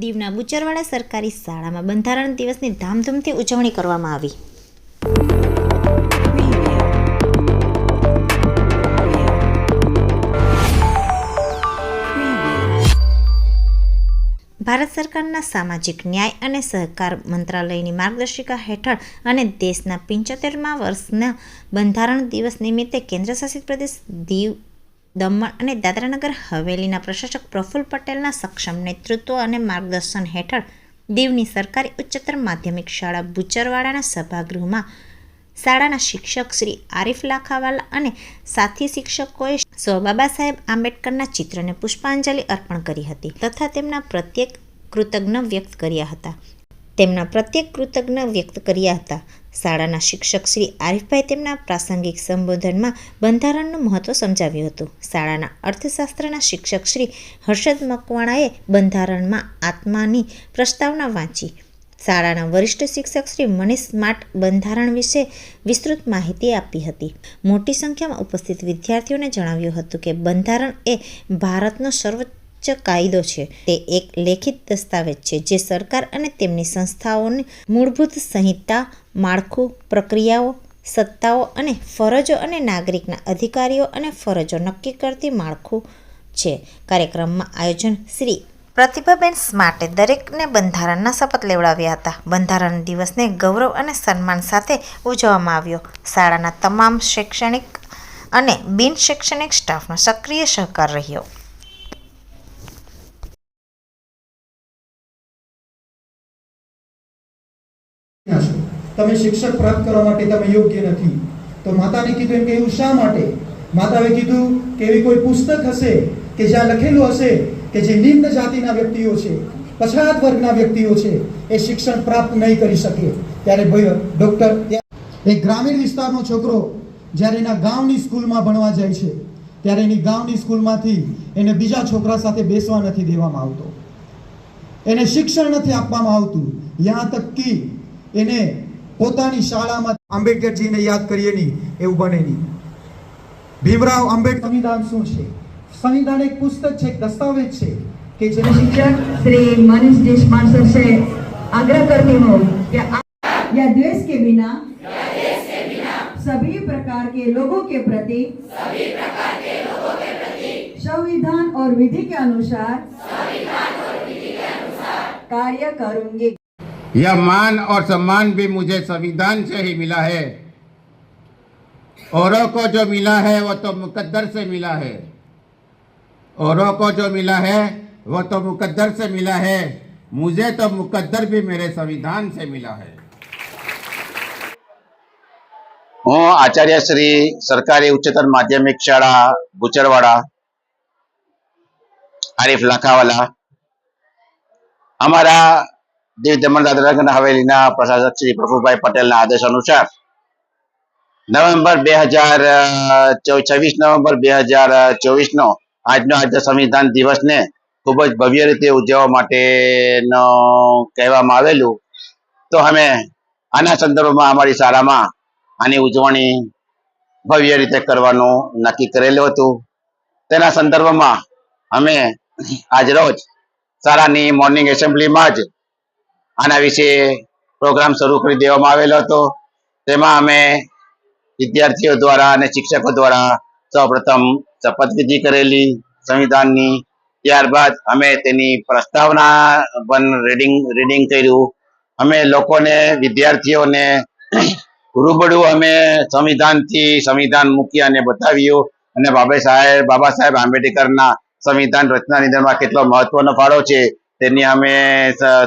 દીવના બુચરવાડા સરકારી શાળામાં બંધારણ દિવસની ધામધૂમથી ઉજવણી કરવામાં આવી. ભારત સરકારના સામાજિક ન્યાય અને સહકાર મંત્રાલયની માર્ગદર્શિકા હેઠળ અને દેશના પંચોતેરમાં વર્ષના બંધારણ દિવસ નિમિત્તે કેન્દ્રશાસિત પ્રદેશ દીવ દમણ અને દાદરાનગર હવેલીના પ્રશાસક પ્રફુલ્લ પટેલના સક્ષમ નેતૃત્વ અને માર્ગદર્શન હેઠળ દીવની સરકારી ઉચ્ચતર માધ્યમિક શાળા બુચરવાડાના સભાગૃહમાં શાળાના શિક્ષક શ્રી આરિફ લાખાવાલા અને સાથી શિક્ષકોએ સો બાબા સાહેબ આંબેડકરના ચિત્રને પુષ્પાંજલિ અર્પણ કરી હતી તથા તેમના પ્રત્યેક કૃતજ્ઞ વ્યક્ત કર્યા હતા. તેમના પ્રત્યેક કૃતજ્ઞ વ્યક્ત કર્યા હતા. શાળાના શિક્ષક શ્રી આરિફભાઈ તેમના પ્રાસંગિક સંબોધનમાં બંધારણનું મહત્વ સમજાવ્યું હતું. શાળાના અર્થશાસ્ત્રના શિક્ષક શ્રી હર્ષદ મકવાણાએ બંધારણમાં આત્માની પ્રસ્તાવના વાંચી. શાળાના વરિષ્ઠ શિક્ષક શ્રી મનીષ સ્માર્ટ બંધારણ વિશે વિસ્તૃત માહિતી આપી હતી. મોટી સંખ્યામાં ઉપસ્થિત વિદ્યાર્થીઓને જણાવ્યું હતું કે બંધારણ એ ભારતનો સર્વોચ્ચ કાયદો છે. તે એક લેખિત દસ્તાવેજ છે જે સરકાર અને તેમની સંસ્થાઓની મૂળભૂત સંહિતા, માળખું, પ્રક્રિયાઓ, સત્તાઓ અને ફરજો અને નાગરિકના અધિકારીઓ અને ફરજો નક્કી કરતી માળખું છે. કાર્યક્રમમાં આયોજન શ્રી પ્રતિભાબેન સ્માર્ટે દરેકને બંધારણના શપથ લેવડાવ્યા હતા. બંધારણ દિવસને ગૌરવ અને સન્માન સાથે ઉજવવામાં આવ્યો. શાળાના તમામ શૈક્ષણિક અને બિન શૈક્ષણિક સ્ટાફનો સક્રિય સહકાર રહ્યો. છો. તમે શિક્ષક પ્રાપ્ત કરવા માટે તમે યોગ્ય નથી. તો માતાને કીધું એમ કે એવું શા માટે? માતાએ કીધું કે એવી કોઈ પુસ્તક હશે કે જ્યાં લખેલું હશે કે જે નિમ્ન જાતિના વ્યક્તિઓ છે, પછાત વર્ગના વ્યક્તિઓ છે, એ શિક્ષણ પ્રાપ્ત નહીં કરી શકે. ત્યારે ભાઈ ડૉક્ટર એક ગ્રામીણ વિસ્તારનો છોકરો જ્યારે એના ગામની સ્કૂલમાં ભણવા જાય છે, ત્યારે એની ગામની સ્કૂલમાંથી એને બીજા છોકરા સાથે બેસવા નથી દેવામાં આવતો. એને શિક્ષણ નથી આપવામાં આવતું. યહાં તક કી એને પોતાની શાળામાં આંબેડકરજીને યાદ કરીએ નહીં એવું બને નહીં ભીમરાવ આંબેડકર સંવિધાન શું છે સંવિધાન એક પુસ્તક છે એક દસ્તાવેજ છે કે જેને शिक्षक श्री मनीष देशपांडे सर से आग्रह करती हूँ कि आप या द्वेष के बिना सभी प्रकार के लोगों के प्रति संविधान और विधि के अनुसार कार्य करूंगी यह मान और सम्मान भी मुझे संविधान से ही मिला है औरों को जो मिला है वो तो मुकद्दर से मिला है औरों को जो मिला है वो तो मुकद्दर से मिला है मुझे तो मुकद्दर भी मेरे संविधान से मिला है હું આચાર્ય શ્રી સરકારી ઉચ્ચતર માધ્યમિક શાળા ગુચરવાડા આરીફ લાખાવાલા અમારા દીવ દમણ દાદરા હવેલીના પ્રશાસક શ્રી પ્રફુલભાઈ પટેલના આદેશ અનુસાર નવેમ્બર બે હજાર છવ્વીસ નવેમ્બર બે હજાર ચોવીસનો આજનો આજે સંવિધાન દિવસને ખૂબ જ ભવ્ય રીતે ઉજવવા માટેનો કહેવામાં આવેલું. તો અમે આના સંદર્ભમાં અમારી શાળામાં આની ઉજવણી ભવ્ય રીતે કરવાનું નક્કી કરેલું હતું. તેના સંદર્ભમાં અમે આજરોજ શાળાની મોર્નિંગ એસેમ્બલીમાં જ આના વિશે પ્રોગ્રામ શરૂ કરી દેવામાં આવેલો હતો. તેમાં અમે વિદ્યાર્થીઓ દ્વારા અને શિક્ષકો દ્વારા સૌપ્રથમ શપથવિધિ કરેલી સંવિધાનની. ત્યારબાદ અમે તેની પ્રસ્તાવના પણ રીડિંગ રીડિંગ કર્યું. અમે લોકોને, વિદ્યાર્થીઓને રૂબરૂ અમે સંવિધાનથી સંવિધાન મૂકી અને બતાવ્યું. અને બાબા સાહેબ બાબા સાહેબ આંબેડકરના સંવિધાન રચના નિધનમાં કેટલો મહત્વનો ફાળો છે તેની અમે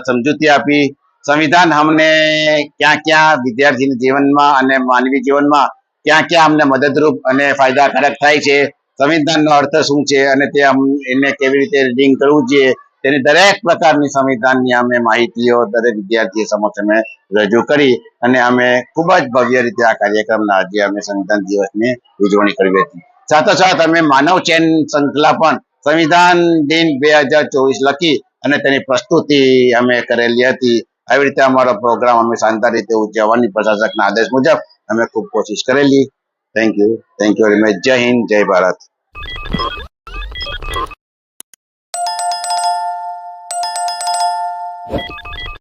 સમજૂતી આપી. સંવિધાન અમને ક્યાં ક્યાં વિદ્યાર્થીના જીવનમાં અને માનવી જીવનમાં ક્યાં ક્યાં અમને મદદરૂપ અને ફાયદાકારક થાય છે, સંવિધાનનો અર્થ શું છે અને તે એને કેવી રીતે રીડિંગ કરવું જોઈએ, તેની દરેક પ્રકારની સંવિધાનની અમે માહિતીઓ દરેક વિદ્યાર્થી સમક્ષ અમે રજૂ કરી અને અમે ખૂબ જ ભવ્ય રીતે આ કાર્યક્રમના આજે અમે સંવિધાન દિવસની ઉજવણી કરી હતી સાથોસાથ અમે માનવ ચેન શૃંખલા પણ સંવિધાન દિન બે હજાર ચોવીસ લખી અને તેની પ્રસ્તુતિ અમે કરેલી હતી. આવી રીતે અમારો પ્રોગ્રામ અમે શાનદાર રીતે ઉજવવાની પ્રશાસકના આદેશ મુજબ અમે ખૂબ કોશિશ કરેલી. Thank you thank you very much જય હિન્દ, જય ભારત.